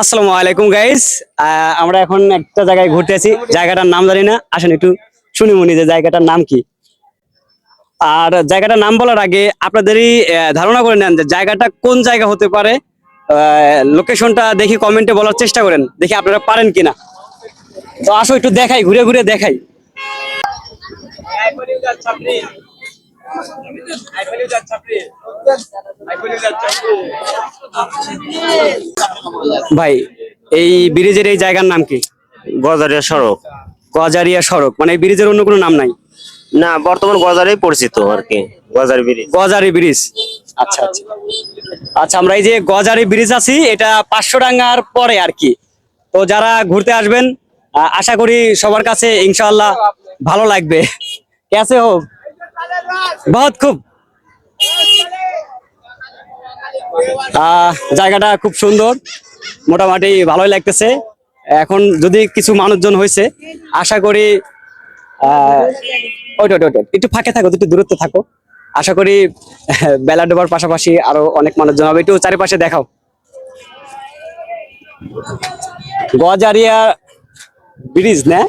আসসালামু আলাইকুম গাইস আমরা এখন একটা জায়গায় ঘুরতে আছি। জায়গাটার নাম জানি না। আসেন একটু শুনি মুনি যে জায়গাটার নাম কি। আর জায়গাটার নাম বলার আগে আপনাদেরই ধারণা করে নেন যে জায়গাটা কোন জায়গা হতে পারে। লোকেশনটা দেখি কমেন্টে বলার চেষ্টা করেন। দেখি আপনারা পারেন কিনা। তো আসো, একটু দেখাই, ঘুরে ঘুরে দেখাই। ভাই এই ব্রিজের এই জায়গার নাম কি? গজারিয়া সড়ক। গজারিয়া সড়ক। মানে এই ব্রিজের অন্য কোনো নাম নাই? না বর্তমান গজারেই পরিচিত আর কি গজারি ব্রিজ। গজারি ব্রিজ। আচ্ছা আচ্ছা। আচ্ছা আমরা এই যে গজারি ব্রিজ আছি এটা পাঁচশো ডাঙ্গার পরে আর কি। তো যারা ঘুরতে আসবেন আশা করি সবার কাছে ইনশাআল্লাহ ভালো লাগবে। কেসে হোক? বহুত খুব। জায়গাটা খুব সুন্দর। মোটামুটি ভালোই লাগতেছে। এখন যদি কিছু মানুষজন হয়েছে আশা করি ওইটা। একটু ফাঁকে থাকো, একটু দূরত্বে থাকো। আশা করি, বেলা ডোবার পাশাপাশি আরও অনেক মানুষজন হবে। একটু চারিপাশে দেখাও। গজারিয়া ব্রিজ, না?